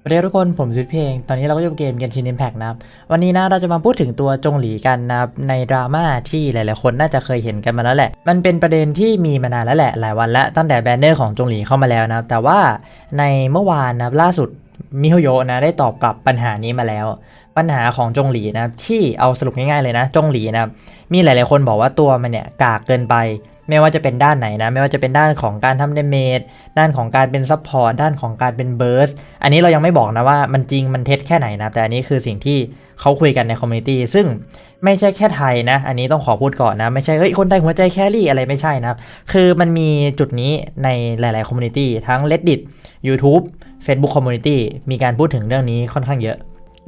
สวัสดีทุกคนผมซิดเพลง ตอนนี้เราก็จะเกมเกนชินอิมแพกนะครับ วันนี้นะเราจะมาพูดถึงตัวจงหลีกันนะครับในดราม่าที่หลาย ๆ คนน่าจะเคยเห็นกันมาแล้วแหละ มันเป็นประเด็นที่มีมานานแล้วแหละ หลายวันแล้วตั้งแต่แบนเนอร์ของจงหลีเข้ามาแล้วนะครับ แต่ว่าในเมื่อวานนะครับล่าสุดมิโฮโยนะได้ตอบกลับปัญหานี้มาแล้ว ปัญหาของจงหลีนะครับที่เอาสรุปง่าย ๆ เลยนะ จงหลีนะครับมีหลาย ๆ คนบอกว่าตัวมันเนี่ยกากเกินไป ไม่ว่าจะเป็นด้านไหนนะ ไม่ว่าจะเป็นด้านของการทำเดเมจด้านของการเป็นซัพพอร์ตด้านของการเป็นเบิร์สอันนี้เรายังไม่บอกนะว่ามันจริงมันเท็จแค่ไหนนะแต่อันนี้คือสิ่งที่เขาคุยกันในคอมมูนิตี้ซึ่งไม่ใช่แค่ไทยนะ อันนี้ต้องขอพูดก่อนนะ ไม่ใช่เฮ้ยคนไทยหัวใจแครี่อะไรไม่ใช่นะครับคือมันมีจุดนี้ในหลาย ๆ คอมมูนิตี้ทั้ง Reddit YouTube Facebook Community มีการพูดถึงเรื่องนี้ค่อนข้างเยอะ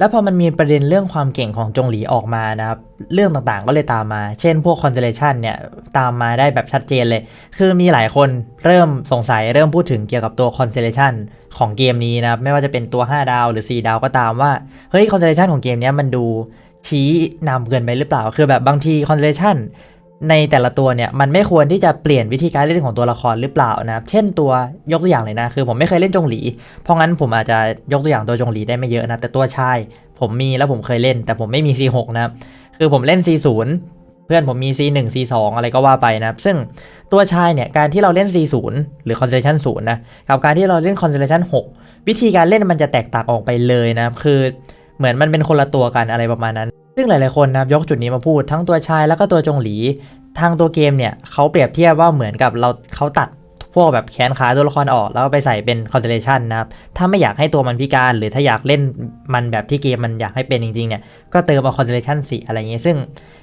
แล้วพอมันมีประเด็นเรื่องความเก่งของจงหลีออกมานะครับ เรื่องต่างๆก็เลยตามมา เช่นพวกคอนเซเลชันเนี่ยตามมาได้แบบชัดเจนเลย คือมีหลายคนเริ่มสงสัยเริ่มพูดถึงเกี่ยวกับตัวคอนเซเลชันของเกมนี้นะครับ ไม่ว่าจะเป็นตัว 5 ดาวหรือ 4 ดาวก็ตามว่า เฮ้ยคอนเซเลชันของเกมนี้มันดูชี้นำเกินไปหรือเปล่า คือแบบบางทีคอนเซเลชัน ในแต่ละตัวเนี่ยมันไม่ควรที่จะเปลี่ยนวิธีการเล่นของตัวละครหรือเปล่านะครับ เช่นตัวยกตัวอย่างเลยนะ คือผมไม่เคยเล่นจงหลี เพราะงั้นผมอาจจะยกตัวอย่างตัวจงหลีได้ไม่เยอะนะแต่ตัวชายผมมีแล้วผมเคยเล่น แต่ผมไม่มี C6 นะครับคือผมเล่น C0 เพื่อนผมมี C1 C2 อะไรก็ว่าไปนะครับ ซึ่งตัวชายเนี่ยการที่เราเล่น C0 หรือ Constellation 0นะกับการที่เราเล่น Constellation 6 วิธีการเล่นมันจะแตกต่างออกไปเลยนะครับคือเหมือนมันเป็นคนละตัวกันอะไรประมาณนั้น ซึ่งหลายๆคนนะยกจุดนี้มาพูดทั้งตัวชายแล้วก็ตัวจงหลี ทางตัวเกมเนี่ยเขาเปรียบเทียบว่าเหมือนกับเราเขาตัดพวกแบบแขนขาตัวละครออกแล้วไปใส่เป็น constellation นะครับ ถ้าไม่อยากให้ตัวมันพิการ หรือถ้าอยากเล่นมันแบบที่เกมมันอยากให้เป็นจริงๆเนี่ย ก็เติมเอา constellation 4อะไรอย่างเงี้ยซึ่ง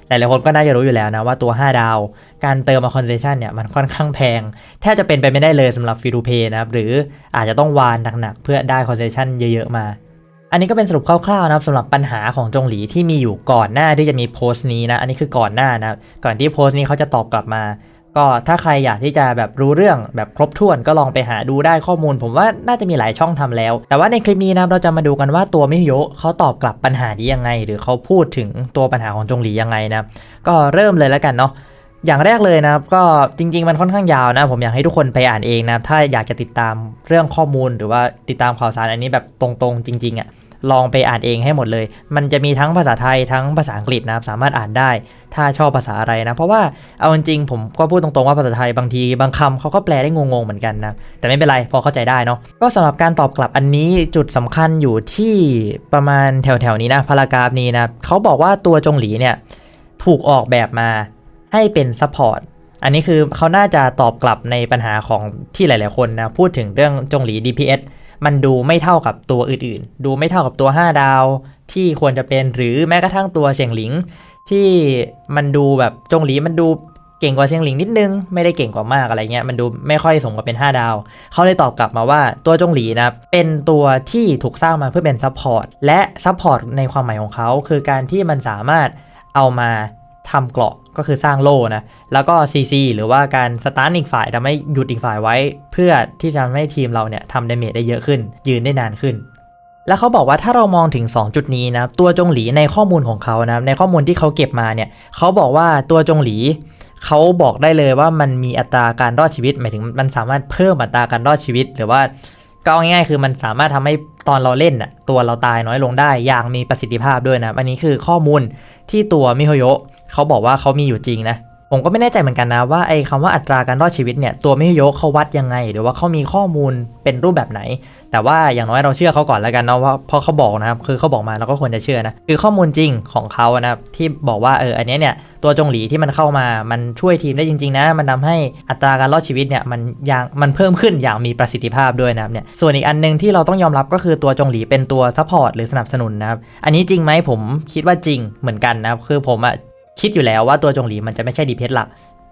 หลายๆคนก็น่าจะรู้อยู่แล้วนะว่าตัว 5 ดาว การเติมเอา constellation เนี่ยมันค่อนข้างแพง แทบจะเป็นไปไม่ได้เลยสำหรับ free to play นะครับ หรืออาจจะต้องวานหนักๆเพื่อได้ constellation เยอะๆมา อันนี้ก็เป็นสรุปคร่าวๆนะครับสำหรับปัญหาของจงหลีที่มีอยู่ก่อนหน้าที่จะมีโพสต์นี้นะ อันนี้คือก่อนหน้านะก่อนที่โพสต์นี้เขาจะตอบกลับมา ก็ถ้าใครอยากที่จะแบบรู้เรื่องแบบครบถ้วนก็ลองไปหาดูได้ข้อมูล ผมว่าน่าจะมีหลายช่องทำแล้ว แต่ว่าในคลิปนี้นะเราจะมาดูกันว่าตัวมิโยะเขาตอบกลับปัญหานี้ยังไง หรือเขาพูดถึงตัวปัญหาของจงหลียังไงนะก็เริ่มเลยแล้วกันเนาะ อย่างแรกเลยนะครับก็จริง ๆ มันค่อนข้างยาวนะ ผมอยากให้ทุกคนไปอ่านเองนะถ้าอยากจะติดตามเรื่องข้อมูลหรือว่าติดตามข่าวสารอันนี้แบบตรงๆ จริงๆอะ่ะลองไปอ่านเองให้หมดเลย มันจะมีทั้งภาษาไทยทั้งภาษาอังกฤษนะครับสามารถอ่านได้ ถ้าชอบภาษาอะไรนะ เพราะว่าเอาจริงๆผมก็พูดตรงๆว่าภาษาไทยบางทีบางคำเขาก็แปลได้งงๆเหมือนกันนะ แต่ไม่เป็นไรพอเข้าใจได้เนาะ ก็สำหรับการตอบกลับอันนี้จุดสำคัญอยู่ที่ประมาณแถวๆนี้นะพารากราฟนี้นะเขาบอกว่าตัวจงหลีเนี่ยถูกออกแบบมา ให้เป็นซัพพอร์ตอันนี้คือเขาน่าจะตอบกลับในปัญหาของที่หลาย ๆ คนนะพูดถึงเรื่องจงหลี DPS มันดูไม่เท่ากับตัวอื่น ๆ ดูไม่เท่ากับตัว 5 ดาว ที่ควรจะเป็นหรือแม้กระทั่งตัวเฉียงหลิง ที่มันดูแบบจงหลีมันดูเก่งกว่าเฉียงหลิงนิดนึง ไม่ได้เก่งกว่ามากอะไรเงี้ยมันดูไม่ค่อยสมกับเป็น 5 ดาว เขาเลยตอบกลับมาว่าตัวจงหลีนะเป็นตัวที่ถูกสร้างมาเพื่อเป็นซัพพอร์ตและซัพพอร์ตในความหมายของเขาคือการที่มันสามารถเอามา ทำเกราะก็คือสร้างโล่นะ แล้วก็ CC หรือว่าการสตาร์ทอีกฝ่ายทำให้หยุดอีกฝ่ายไว้ เพื่อที่จะทำให้ทีมเราเนี่ยทำดาเมจได้เยอะขึ้น ยืนได้นานขึ้น แล้วเขาบอกว่าถ้าเรามองถึง 2 จุดนี้นะตัวจงหลีในข้อมูลของเขานะในข้อมูลที่เขาเก็บมาเนี่ยเขาบอกว่าตัวจงหลีเขาบอกได้เลยว่ามันมีอัตราการรอดชีวิต หมายถึงมันสามารถเพิ่มอัตราการรอดชีวิต หรือว่าก็เอาง่ายๆคือมันสามารถทำให้ตอนเราเล่นน่ะตัวเราตายน้อยลงได้อย่างมีประสิทธิภาพด้วยนะอันนี้คือข้อมูลที่ตัวมิโฮโยะ เขาบอกว่าเขามีอยู่จริงนะ ผมก็ไม่แน่ใจเหมือนกันนะว่าไอ้คำว่าอัตราการรอดชีวิตเนี่ยตัวไมิโยะเขาวัดยังไง หรือว่าเขามีข้อมูลเป็นรูปแบบไหน แต่ว่าอย่างน้อยเราเชื่อเขาก่อนแล้วกันเนาะว่าเพราะเขาบอกนะครับคือเขาบอกมาเราก็ควรจะเชื่อนะคือข้อมูลจริงของเขานะครับที่บอกว่าเอออันนี้เนี่ยตัวจงหลีที่มันเข้ามามันช่วยทีมได้จริงๆนะ มันทำให้อัตราการรอดชีวิตเนี่ยมันอย่างมันเพิ่มขึ้นอย่างมีประสิทธิภาพด้วยนะครับเนี่ยส่วนอีกอันหนึงที่เราต้องยอมรับก็คือตัวจงหลีเป็นตัวซัพพอร์ตหรือสนับสนุนนะครับอันนี้จริงไหมผมคิดว่าจริงเหมือนกันนะครับคือผมอะ คิดอยู่แล้วว่าตัวจงหลีมันจะไม่ใช่ดีเพชหลัก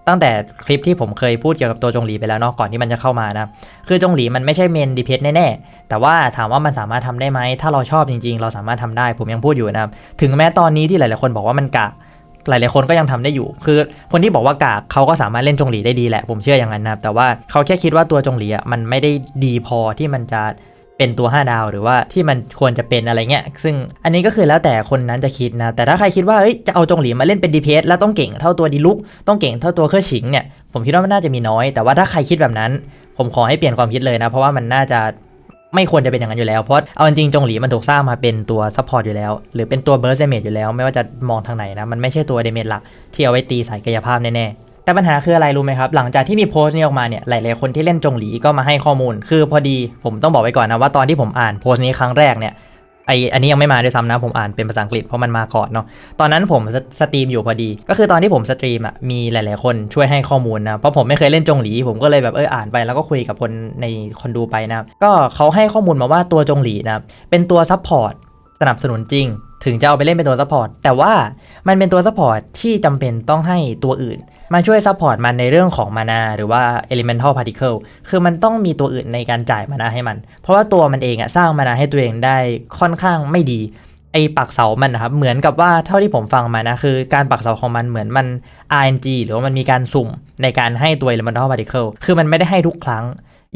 ตั้งแต่คลิปที่ผมเคยพูดเกี่ยวกับตัวจงหลีไปแล้วเนาะก่อนที่มันจะเข้ามานะคือจงหลีมันไม่ใช่เมนดีเพชแน่ๆแต่ว่าถามว่ามันสามารถทำได้ไหมถ้าเราชอบจริง ๆ เราสามารถทำได้ผมยังพูดอยู่นะครับถึงแม้ตอนนี้ที่หลายๆคนบอกว่ามันกากหลาย ๆ คนก็ยังทำได้อยู่ คือคนที่บอกว่ากากเขาก็สามารถเล่นจงหลีได้ดีแหละ ผมเชื่ออย่างนั้นนะครับ แต่ว่าเขาแค่คิดว่าตัวจงหลีอะมันไม่ได้ดีพอที่มันจะ เป็นตัว 5 ดาวหรือว่าที่มันควรจะเป็นอะไรเงี้ย ซึ่งอันนี้ก็คือแล้วแต่คนนั้นจะคิดนะ แต่ถ้าใครคิดว่าเอ้ยจะเอาจงหลีมาเล่นเป็น DPS แล้วต้องเก่งเท่าตัวดีลุก ต้องเก่งเท่าตัวเครือฉิงเนี่ย ผมคิดว่ามันน่าจะมีน้อย แต่ว่าถ้าใครคิดแบบนั้น ผมขอให้เปลี่ยนความคิดเลยนะ เพราะว่ามันน่าจะไม่ควรจะเป็นอย่างนั้นอยู่แล้ว เพราะเอาจริงจงหลีมันถูกสร้างมาเป็นตัวซัพพอร์ตอยู่แล้ว หรือเป็นตัวเบิร์สเดเมจอยู่แล้ว ไม่ว่าจะมองทางไหนนะ มันไม่ใช่ตัวเดเมจหลักที่เอาไว้ตีสายกายภาพแน่ๆ แต่ปัญหาคืออะไรรู้ไหมครับ หลังจากที่มีโพสต์นี้ออกมาเนี่ยหลายๆคนที่เล่นจงหลีก็มาให้ข้อมูล คือพอดีผมต้องบอกไว้ก่อนนะว่าตอนที่ผมอ่านโพสต์นี้ครั้งแรกเนี่ยไออันนี้ยังไม่มาด้วยซ้ำนะผมอ่านเป็นภาษาอังกฤษเพราะมันมาก่อนเนาะตอนนั้นผมสสตรีมอยู่พอดี ก็คือตอนที่ผมสตรีมอะมีหลาย ๆ คนช่วยให้ข้อมูลนะเพราะผมไม่เคยเล่นจงหลี ผมก็เลยแบบเอออ่านไปแล้วก็คุยกับคนในคนดูไปนะก็เขาให้ข้อมูลมาว่าตัวจงหลีนะเป็นตัวซัพพอร์ตสนับสนุนจริง ถึงจะเอาไปเล่นเป็นตัวซัพพอร์ตแต่ว่ามันเป็นตัวซัพพอร์ตที่จำเป็นต้องให้ตัวอื่น มาช่วยซัพพอร์ตมันในเรื่องของมานาหรือว่า elemental particle คือมันต้องมีตัวอื่นในการจ่ายมานาให้มัน เพราะว่าตัวมันเองอะสร้างมานาให้ตัวเองได้ค่อนข้างไม่ดีไอ้ปักเสามันนะครับ เหมือนกับว่าเท่าที่ผมฟังมานะ คือการปักเสาของมันเหมือนมัน RNG หรือว่ามันมีการสุ่มในการให้ตัว elemental particle คือมันไม่ได้ให้ทุกครั้ง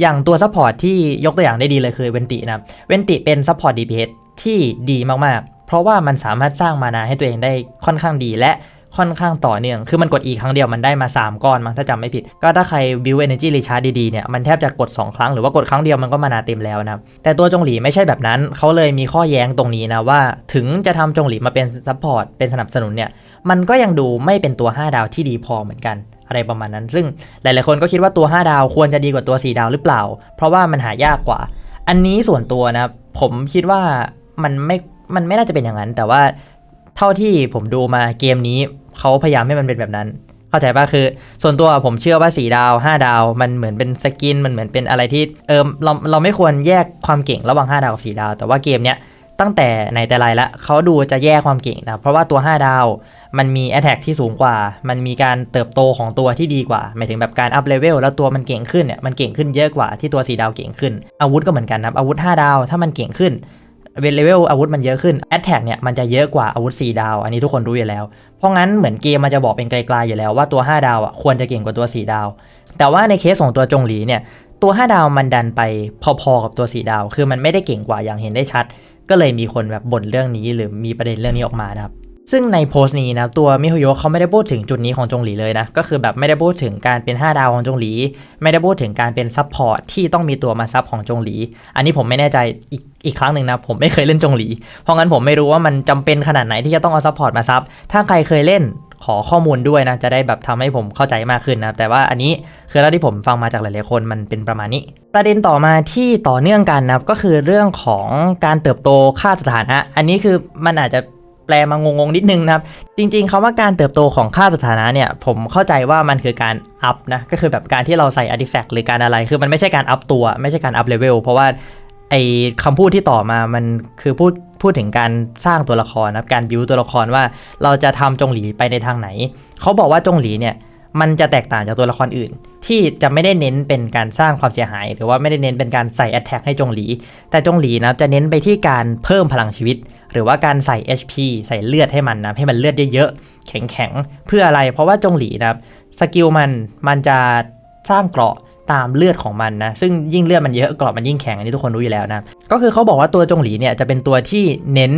อย่างตัวซัพพอร์ตที่ยกตัวอย่างได้ดีเลยคือเวนตินะเวนติเป็นซัพพอร์ต DPS ที่ดีมากๆ เพราะว่ามันสามารถสร้างมานาให้ตัวเองได้ค่อนข้างดีและค่อนข้างต่อเนื่อง คือมันกดอีกครั้งเดียวมันได้มา 3 ก้อนมั้งถ้าจำไม่ผิด ก็ถ้าใคร build energy recharge ดีๆเนี่ย มันแทบจะกด 2 ครั้งหรือว่ากดครั้งเดียวมันก็มานาเต็มแล้วนะ แต่ตัวจงหลีไม่ใช่แบบนั้น เขาเลยมีข้อแย้งตรงนี้นะว่า ถึงจะทำจงหลีมาเป็น support เป็นสนับสนุนเนี่ย มันก็ยังดูไม่เป็นตัว 5 ดาวที่ดีพอเหมือนกัน อะไรประมาณนั้น ซึ่งหลายๆคนก็คิดว่าตัว 5 ดาวควรจะดีกว่าตัว 4 ดาวหรือเปล่า เพราะว่ามันหายากกว่า อันนี้ส่วนตัวนะ ผมคิดว่ามันไม่ มันไม่น่าจะเป็นอย่างนั้น แต่ว่าเท่าที่ผมดูมาเกมนี้เขาพยายามให้มันเป็นแบบนั้น เข้าใจป่ะคือ ส่วนตัวผมเชื่อว่า 4 ดาว 5 ดาว มันเหมือนเป็นสกิน มันเหมือนเป็นอะไรที่เออเราเราไม่ควรแยกความเก่งระหว่าง 5 ดาวกับ4ดาว แต่ว่าเกมเนี้ยตั้งแต่ในแต่ไรละเขาดูจะแยกความเก่งนะ เพราะว่าตัว 5 ดาว มันมี Attack ที่สูงกว่า มันมีการเติบโตของตัวที่ดีกว่า หมายถึงแบบการอัพเลเวลแล้วตัวมันเก่งขึ้นเนี่ย มันเก่งขึ้นเยอะกว่าที่ตัว 4 ดาวเก่งขึ้น อาวุธก็เหมือนกันนะอาวุธ 5 ดาว ถ้ามันเก่งขึ้น เวทเลเวลอาวุธมันเยอะขึ้นแอตแทกเนี่ยมันจะเยอะกว่าอาวุธ 4 ดาว อันนี้ทุกคนรู้อยู่แล้ว เพราะงั้นเหมือนเกมมันจะบอกเป็นไกลๆอยู่แล้วว่าตัว 5 ดาวอะควรจะเก่งกว่าตัว 4 ดาว แต่ว่าในเคสของตัวจงหลีเนี่ยตัว 5 ดาวมันดันไปพอๆกับตัว 4 ดาว คือมันไม่ได้เก่งกว่าอย่างเห็นได้ชัด ก็เลยมีคนแบบบ่นเรื่องนี้หรือมีประเด็นเรื่องนี้ออกมานะครับ ซึ่งในโพสต์นี้นะตัวมิโฮโยะเขาไม่ได้พูดถึงจุดนี้ของจงหลีเลยนะ ก็คือแบบไม่ได้พูดถึงการเป็น 5 ดาวของจงหลี ไม่ได้พูดถึงการเป็นซับพอร์ตที่ต้องมีตัวมาซับของจงหลี อันนี้ผมไม่แน่ใจอีกอีกครั้งหนึ่งนะ ผมไม่เคยเล่นจงหลี เพราะงั้นผมไม่รู้ว่ามันจำเป็นขนาดไหนที่จะต้องเอาซับพอร์ตมาซับ ถ้าใครเคยเล่นขอข้อมูลด้วยนะ จะได้แบบทำให้ผมเข้าใจมากขึ้นนะแต่ว่าอันนี้คือเท่าที่ผมฟังมาจากหลายๆคนมันเป็นประมาณนี้ ประเด็นต่อมาที่ต่อเนื่องกันนะก็คือเรื่องของการเติบโตค่าสถานะ อันนี้คือมันอาจจะ แปลมางงๆนิดนึงนะครับ จริงๆคำว่าการเติบโตของค่าสถานะเนี่ย ผมเข้าใจว่ามันคือการอัพนะ ก็คือแบบการที่เราใส่อาร์ติแฟกต์หรือการอะไร คือมันไม่ใช่การอัพตัว ไม่ใช่การอัพเลเวล เพราะว่าไอ้คำพูดที่ต่อมา มันคือพูดพูดถึงการสร้างตัวละครนะครับ การบิวตัวละครว่าเราจะทำจงหลีไปในทางไหน เขาบอกว่าจงหลีเนี่ยมันจะแตกต่างจากตัวละครอื่น ที่จะไม่ได้เน้นเป็นการสร้างความเสียหาย หรือว่าไม่ได้เน้นเป็นการใส่แอ t แทกให้จงหลี แต่จงหลีนะจะเน้นไปที่การเพิ่มพลังชีวิต หรือว่าการใส่ HP ใส่เลือดให้มันนะให้มันเลือดเยอะๆแข็งๆเพื่ออะไร เพราะว่าจงหลีนะครับสกิลมันมันจะสร้างเกราะตามเลือดของมันนะ ซึ่งยิ่งเลือดมันเยอะเกราะมันยิ่งแข็งอันนี้ทุกคนรู้อยู่แล้วนะ ก็คือเขาบอกว่าตัวจงหลีเนี่ยจะเป็นตัวที่เน้น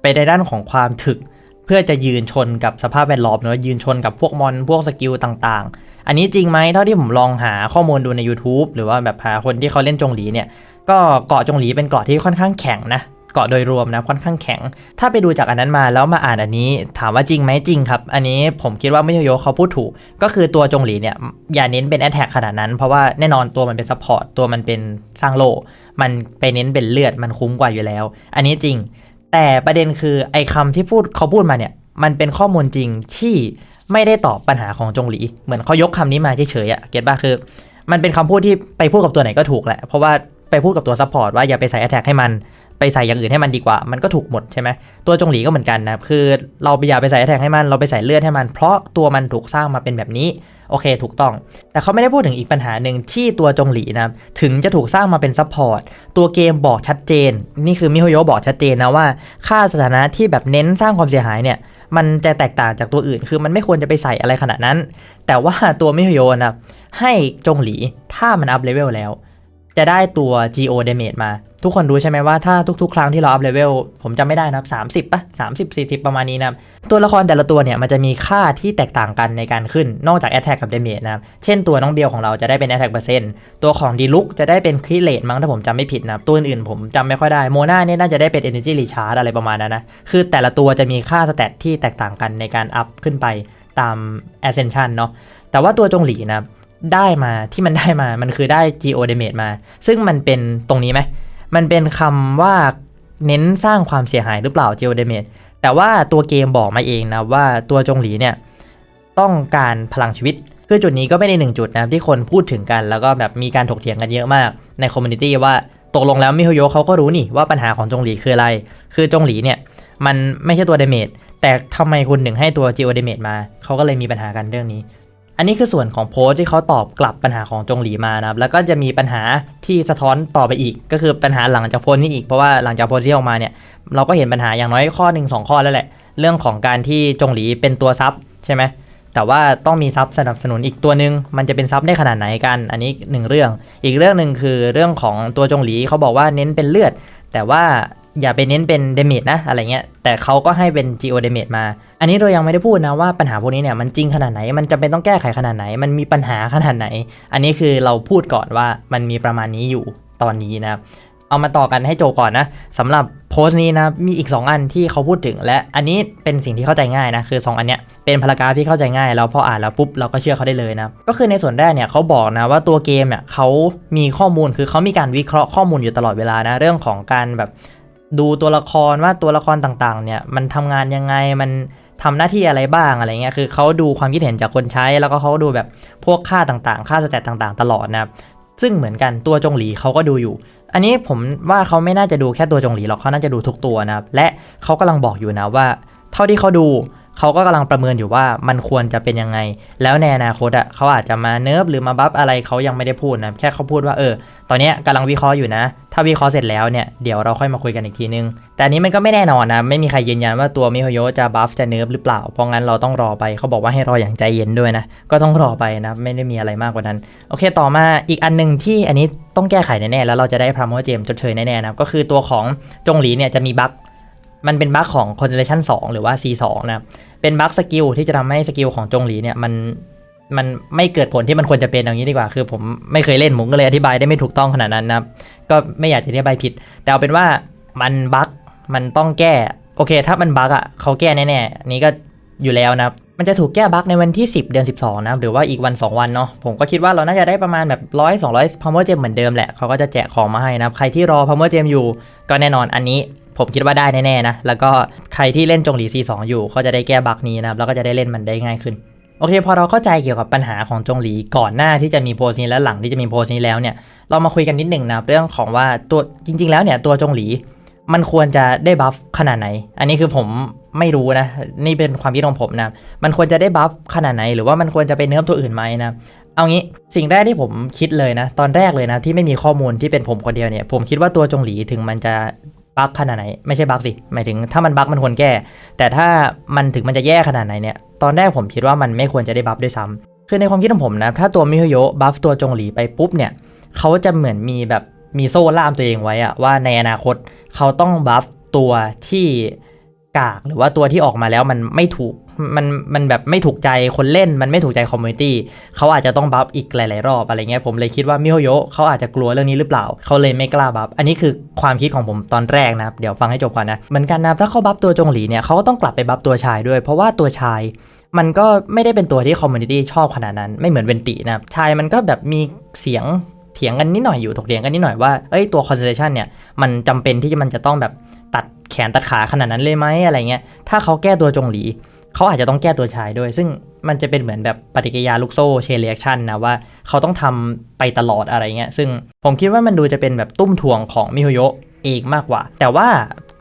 ไปในด้านของความถึก เพื่อจะยืนชนกับสภาพแวดล้อมเนอะยืนชนกับพวกมอนพวกสกิลต่างๆ อันนี้จริงไหมเท่าที่ผมลองหาข้อมูลดูใน YouTube หรือว่าแบบหาคนที่เขาเล่นจงหลีเนี่ยก็เกาะจงหลีเป็นเกาะที่ค่อนข้างแข็งนะ เกาะโดยรวมนะค่อนข้างแข็ง ถ้าไปดูจากอันนั้นมาแล้วมาอ่านอันนี้ ถามว่าจริงไหมจริงครับ อันนี้ผมคิดว่าไม่โยโยเขาพูดถูก ก็คือตัวจงหลีเนี่ยอย่าเน้นเป็นแอ t แทกขนาดนั้น เพราะว่าแน่นอนตัวมันเป็นซัพพอร์ตตัวมันเป็นสร้างโล มันไปเน้นเป็นเลือดมันคุ้มกว่าอยู่แล้ว อันนี้จริง แต่ประเด็นคือไอ้คำที่พูดเขาพูดมาเนี่ยมันเป็นข้อมูลจริงที่ไม่ได้ตอบปัญหาของจงหลี เหมือนเขายกคำนี้มาเฉยๆอะเก็ตป่ะคือ มันเป็นคำพูดที่ไปพูดกับตัวไหนก็ถูกแหละ เพราะว่า ไปพูดกับตัวซัพพอร์ตว่าอย่าไปใส่แอ t แทกให้มันไปใส่อย่างอื่นให้มันดีกว่า มันก็ถูกหมดใช่ไหมตัวจงหลีก็เหมือนกันนะคือเราไปอย่าไปใส่แอ t แทกให้มันเราไปใส่เลือดให้มัน เพราะตัวมันถูกสร้างมาเป็นแบบนี้โอเคถูกต้อง แต่เขาไม่ได้พูดถึงอีกปัญหาหนึ่งที่ตัวจงหลีนะถึงจะถูกสร้างมาเป็นซัพพอร์ตตัวเกมบอกชัดเจน นี่คือมิโฮโยบอกชัดเจนนะว่า ค่าสถานะที่แบบเน้นสร้างความเสียหายเนี่ยมันจะแตกต่างจากตัวอื่น คือมันไม่ควรจะไปใส่อะไรขนาดนั้น แต่ว่าตัวมิโฮโยนะให้จงหลีถ้ามันอัพเลเวลแล้ว จะได้ตัว GO damage มา ทุกคนรู้ใช่ไหมว่าถ้าทุกๆ ครั้งที่เราอัพเลเวลผมจำไม่ได้นะครับ 30ป่ะ30 40 ประมาณนี้นะครับตัวละครแต่ละตัวเนี่ยมันจะมีค่าที่แตกต่างกันในการขึ้นนอกจาก Attack กับ Damage นะครับ เช่นตัวน้องเบลของเราจะได้เป็น Attack เปอร์เซ็นต์ตัวของดีลุกจะได้เป็นคริเลตมั้งถ้าผมจำไม่ผิดนะครับ ตัวอื่นๆผมจำไม่ค่อยได้โมนาเนี่ยน่าจะได้เป็น Energy Recharge อะไรประมาณนั้นนะ คือแต่ละตัวจะมีค่าสแตทที่แตกต่างกันในการอัพขึ้นไปตาม Ascension เนาะแต่ว่าตัวจงหลีนะครับ ได้มาที่มันได้มามันคือได้ Geo Damage มา ซึ่งมันเป็นตรงนี้ไหมมันเป็นคำว่าเน้นสร้างความเสียหายหรือเปล่า Geo Damage แต่ว่าตัวเกมบอกมาเองนะว่าตัวจงหลีเนี่ยต้องการพลังชีวิตคือจุดนี้ก็ไม่ได้หนึ่งจุดนะที่คนพูดถึงกันแล้วก็แบบมีการถกเถียงกันเยอะมากในคอมมูนิตี้ว่าตกลงแล้วมิโฮโยเขาก็รู้นี่ว่าปัญหาของจงหลีคืออะไร คือจงหลีเนี่ยมันไม่ใช่ตัวเดเมจแต่ทำไมคุณถึงให้ตัว Geo Damage มา เขาก็เลยมีปัญหากันเรื่องนี้ อันนี้คือส่วนของโพสที่เขาตอบกลับปัญหาของจงหลีมานะครับ แล้วก็จะมีปัญหาที่สะท้อนต่อไปอีก ก็คือปัญหาหลังจากโพสนี้อีก เพราะว่าหลังจากโพสที่ออกมาเนี่ย เราก็เห็นปัญหาอย่างน้อยข้อหนึ่งสองข้อแล้วแหละ เรื่องของการที่จงหลีเป็นตัวซับใช่ไหมแต่ว่าต้องมีซับสนับสนุนอีกตัวหนึ่งมันจะเป็นซับได้ขนาดไหนกัน อันนี้หนึ่งเรื่อง อีกเรื่องหนึ่งคือเรื่องของตัวจงหลีเขาบอกว่าเน้นเป็นเลือด แต่ว่าอย่าไปเน้นเป็นเดเมจนะอะไรเงี้ย แต่เขาก็ให้เป็น geo damage มา อันนี้เรายังไม่ได้พูดนะว่าปัญหาพวกนี้เนี่ยมันจริงขนาดไหน มันจำเป็นต้องแก้ไขขนาดไหน มันมีปัญหาขนาดไหน อันนี้คือเราพูดก่อนว่ามันมีประมาณนี้อยู่ตอนนี้นะครับ เอามาต่อกันให้โจก่อนนะสำหรับโพสต์นี้นะมีอีก 2 อันที่เขาพูดถึง และอันนี้เป็นสิ่งที่เข้าใจง่ายนะคือ 2 อันเนี้ยเป็นพารากราฟที่เข้าใจง่ายแล้วพออ่านแล้วปุ๊บเราก็เชื่อเขาได้เลยนะก็คือในส่วนแรกเนี่ยเขาบอกนะว่าตัวเกมเนี่ยเขามีข้อมูลคือเขามีการวิเคราะห์ข้อมูลอยู่ตลอดเวลานะเรื่องของการแบบดูตัวละครว่าตัวละครต่างๆ เนี่ยมันทำงานยังไงมันทำหน้าที่อะไรบ้างอะไรเงี้ย คือเขาดูความคิดเห็นจากคนใช้ แล้วก็เขาดูแบบพวกค่าต่างๆ ค่าสแตทต่างๆ ตลอดนะครับ ซึ่งเหมือนกันตัวจงหลีเขาก็ดูอยู่ อันนี้ผมว่าเขาไม่น่าจะดูแค่ตัวจงหลีหรอกเขาน่าจะดูทุกตัวนะครับและเขากำลังบอกอยู่นะว่า เท่าที่เขาดู เขาก็กำลังประเมินอยู่ว่ามันควรจะเป็นยังไง แล้วในอนาคตอะเขาอาจจะมาเนิร์ฟหรือมาบัฟอะไรเขายังไม่ได้พูดนะแค่เขาพูดว่าเออ ตอนนี้ยกำลังวิเคราะห์อยู่นะ ถ้าวิเคราะห์เสร็จแล้วเนี่ยเดี๋ยวเราค่อยมาคุยกันอีกทีนึง แต่อันนี้มันก็ไม่แน่นอนนะไม่มีใครยืนยันว่าตัวมิโฮโยจะบัฟจะเนิร์ฟหรือเปล่าเพราะงั้นเราต้องรอไปเขาบอกว่าให้รออย่างใจเย็นด้วยนะก็ต้องรอไปนะไม่ได้มีอะไรมากกว่านั้นโอเค ต่อมาอีกอันหนึ่งที่อันนี้ต้องแก้ไขแน่ๆแล้วเราจะได้พรามโมเจมจดเชยแน่ๆนะก็คือตัวของจงหลีเนี่ยจะมีบั๊ก มันเป็นบั๊กของ Constellation 2 หรือว่า C2 นะครับ เป็นบั๊กสกิลที่จะทำให้สกิลของจงหลีเนี่ยมันมันไม่เกิดผลที่มันควรจะเป็นอย่างนี้ดีกว่า คือผมไม่เคยเล่นผมก็เลยอธิบายได้ไม่ถูกต้องขนาดนั้นนะครับ ก็ไม่อยากจะอธิบายผิด แต่เอาเป็นว่ามันบั๊กมันต้องแก้ โอเค ถ้ามันบั๊กอะเขาแก้แน่ๆนนี้ก็อยู่แล้วนะครับมันจะถูกแก้บั๊กในวันที่ 10 เดือน 12 นะครับ หรือว่าอีกวัน 2 วันเนาะผมก็คิดว่าเราน่าจะได้ประมาณแบบ100 200 power gem เวอร์เจมเหมือนเดิมแหละเขาก็จะแจกของมาให้นะครับ ใครที่รอ power gem อยู่ก็แน่นอนอันนี้ ผมคิดว่าได้แน่ๆนะ แล้วก็ใครที่เล่นจงหลี C2 อยู่ ก็จะได้แก้บั๊กนี้นะครับ แล้วก็จะได้เล่นมันได้ง่ายขึ้น โอเค พอเราเข้าใจเกี่ยวกับปัญหาของจงหลีก่อนหน้าที่จะมีโพสต์นี้และหลังที่จะมีโพสต์นี้แล้วเนี่ย เรามาคุยกันนิดหนึ่งนะเรื่องของว่าตัวจริง ๆ แล้วเนี่ยตัวจงหลีมันควรจะได้บัฟขนาดไหน อันนี้คือผมไม่รู้นะ นี่เป็นความคิดของผมนะ มันควรจะได้บัฟขนาดไหน หรือว่ามันควรจะไปเนื้อตัวอื่นไหมนะ เอางี้ สิ่งแรกที่ผมคิดเลยนะ ตอนแรกเลยนะที่ไม่มีข้อมูลที่เป็นผมคนเดียวเนี่ย ผมคิดว่าตัวจงหลีถึงมันจะ บั๊กขนาดไหน ไม่ใช่บั๊กสิ หมายถึงถ้ามันบั๊กมันควรแก้ แต่ถ้ามันถึงมันจะแย่ขนาดไหนเนี่ย ตอนแรกผมคิดว่ามันไม่ควรจะได้บัฟด้วยซ้ำคือในความคิดของผมนะ ถ้าตัวมิโฮโยบัฟตัวจงหลีไปปุ๊บเนี่ย เขาจะเหมือนมีแบบมีโซ่ล่ามตัวเองไว้อะว่าในอนาคตเขาต้องบัฟตัวที่ กาก หรือว่าตัวที่ออกมาแล้วมันไม่ถูกมันมันแบบไม่ถูกใจคนเล่นมันไม่ถูกใจคอมมูนิตี้เขาอาจจะต้องบัฟอีกหลาย ๆ รอบอะไรเงี้ยผมเลยคิดว่ามิโฮโยเขาอาจจะกลัวเรื่องนี้หรือเปล่า เขาเลยไม่กล้าบัฟอันนี้คือความคิดของผมตอนแรกนะเดี๋ยวฟังให้จบก่อนนะเหมือนกันนะถ้าเขาบัฟตัวจงหลีเนี่ยเขาก็ต้องกลับไปบัฟตัวชายด้วย เพราะว่าตัวชายมันก็ไม่ได้เป็นตัวที่คอมมูนิตี้ชอบขนาดนั้น ไม่เหมือนเวนตินะชายมันก็แบบมีเสียงเถียงกันนิดหน่อยอยู่ถกเถียงกันนิดหน่อยว่าเอ้ยตัวคอนเซเลชันเนี่ยมันจำเป็นที่จะมันจะต้องแบบ ตัดแขนตัดขาขนาดนั้นเลยไหมอะไรเงี้ย ถ้าเขาแก้ตัวจงหลี เขาอาจจะต้องแก้ตัวชายด้วย ซึ่งมันจะเป็นเหมือนแบบปฏิกิริยาลูกโซ่เชนเรียกชันนะว่าเขาต้องทำไปตลอดอะไรเงี้ย ซึ่งผมคิดว่ามันดูจะเป็นแบบตุ้มทวงของมิโฮโยเองมากกว่า แต่ว่า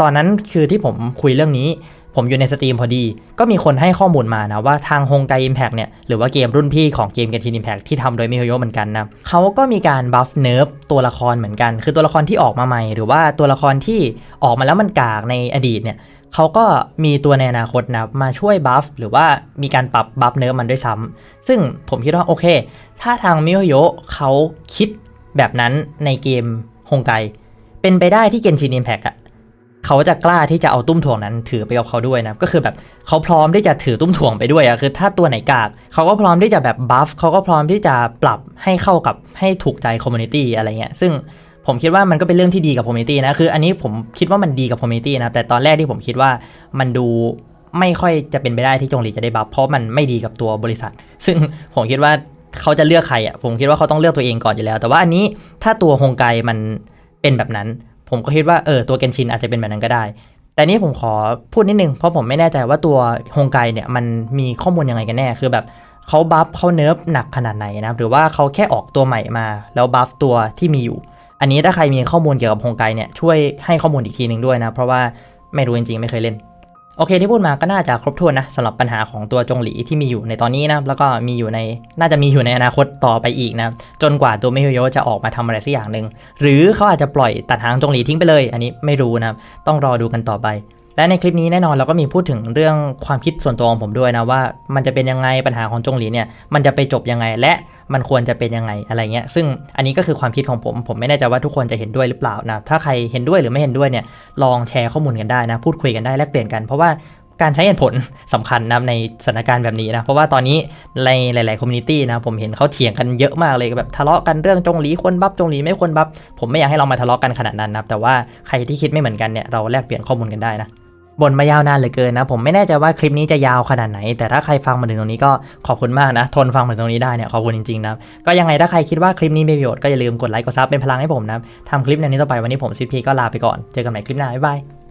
ตอนนั้นคือที่ผมคุยเรื่องนี้ ผมอยู่ในสตรีมพอดี ก็มีคนให้ข้อมูลมานะว่าทางฮงไกอิมแพกเนี่ยหรือว่าเกมรุ่นพี่ของเกมเกนทินอิมแพกที่ทำโดยมิโฮโยเหมือนกันนะเขาก็มีการบัฟเนิร์ฟตัวละครเหมือนกัน คือตัวละครที่ออกมาใหม่ หรือว่าตัวละครที่ออกมาแล้วมันกากในอดีตเนี่ยเขาก็มีตัวในอนาคตนะมาช่วยบัฟหรือว่ามีการปรับบัฟเนิร์ฟมันด้วยซ้ำซึ่งผมคิดว่าโอเค ถ้าทางมิโฮโยเขาคิดแบบนั้นในเกมฮงไกเป็นไปได้ที่เกนชินอิมแพกอะ เขาจะกล้าที่จะเอาตุ้มถ่วงนั้นถือไปกับเขาด้วยนะก็คือแบบเขาพร้อมที่จะถือตุ้มถ่วงไปด้วยอะคือถ้าตัวไหนกากเขาก็พร้อมที่จะแบบบัฟเขาก็พร้อมที่จะปรับให้เข้ากับให้ถูกใจคอมมูนิตี้อะไรเงี้ยซึ่งผมคิดว่ามันก็เป็นเรื่องที่ดีกับคอมมูนิตี้นะคืออันนี้ผมคิดว่ามันดีกับคอมมูนิตี้นะแต่ตอนแรกที่ผมคิดว่ามันดูไม่ค่อยจะเป็นไปได้ที่จงหลีจะได้บัฟเพราะมันไม่ดีกับตัวบริษัท ซึ่งผมคิดว่าเขาจะเลือกใครอะผมคิดว่าเขาต้องเลือกตัวเองก่อนอยู่แล้ว แต่ว่าอันนี้ถ้าตัวฮงไกมันเป็นแบบนั้น ผมก็คิดว่าเออตัวเกนชินอาจจะเป็นแบบนั้นก็ได้ แต่นี่ผมขอพูดนิดนึงเพราะผมไม่แน่ใจว่าตัวฮงไกเนี่ยมันมีข้อมูลยังไงกันแน่คือแบบเขาบัฟเขาเนิร์ฟหนักขนาดไหนนะครับหรือว่าเขาแค่ออกตัวใหม่มา แล้วบัฟตัวที่มีอยู่ อันนี้ถ้าใครมีข้อมูลเกี่ยวกับฮงไกเนี่ยช่วยให้ข้อมูลอีกทีหนึ่งด้วยนะ เพราะว่าไม่รู้จริงๆไม่เคยเล่น โอเคที่พูดมาก็น่าจะครบถ้วนนะสำหรับปัญหาของตัวจงหลีที่มีอยู่ในตอนนี้นะแล้วก็มีอยู่ในน่าจะมีอยู่ในอนาคตต่อไปอีกนะจนกว่าตัวเมฮิโยจะออกมาทำอะไรสักอย่างหนึ่งหรือเขาอาจจะปล่อยตัดหางจงหลีทิ้งไปเลย อันนี้ไม่รู้นะต้องรอดูกันต่อไป และในคลิปนี้แน่นอนเราก็มีพูดถึงเรื่องความคิดส่วนตัวของผมด้วยนะว่า มันจะเป็นยังไงปัญหาของจงหลีเนี่ยมันจะไปจบยังไงและมันควรจะเป็นยังไงอะไรเงี้ยซึ่งอันนี้ก็คือความคิดของผม ผมไม่แน่ใจว่าทุกคนจะเห็นด้วยหรือเปล่านะถ้าใครเห็นด้วยหรือไม่เห็นด้วยเนี่ยลองแชร์ข้อมูลกันได้นะพูดคุยกันได้แลกเปลี่ยนกันเพราะว่าการใช้เหตุผลสำคัญนะในสถานการณ์แบบนี้นะ เพราะว่าตอนนี้ในหลาย ๆ คอมมูนิตี้นะ ผมเห็นเขาเถียงกันเยอะมากเลยแบบทะเลาะกันเรื่องจงหลีควรบัฟจงหลีไม่ควรบัฟผมไม่อยากให้เรามาทะเลาะกันขนาดนั้นนะแต่ว่าใครที่คิดไม่เหมือนกันเนี่ยเราแลกเปลี่ยนข้อมูลกันได้นะ บ่นมายาวนานเหลือเกินนะ ผมไม่แน่ใจว่าคลิปนี้จะยาวขนาดไหน แต่ถ้าใครฟังมาถึงตรงนี้ก็ขอบคุณมากนะ ทนฟังมาถึงตรงนี้ได้เนี่ยขอบคุณจริงๆนะก็ยังไงถ้าใครคิดว่าคลิปนี้มีประโยชน์ก็อย่าลืมกดไลค์กดซับเป็นพลังให้ผมนะทำคลิปในนี้ต่อไปวันนี้ผมซีพีก็ลาไปก่อนเจอกันใหม่คลิปหน้าบ๊ายบาย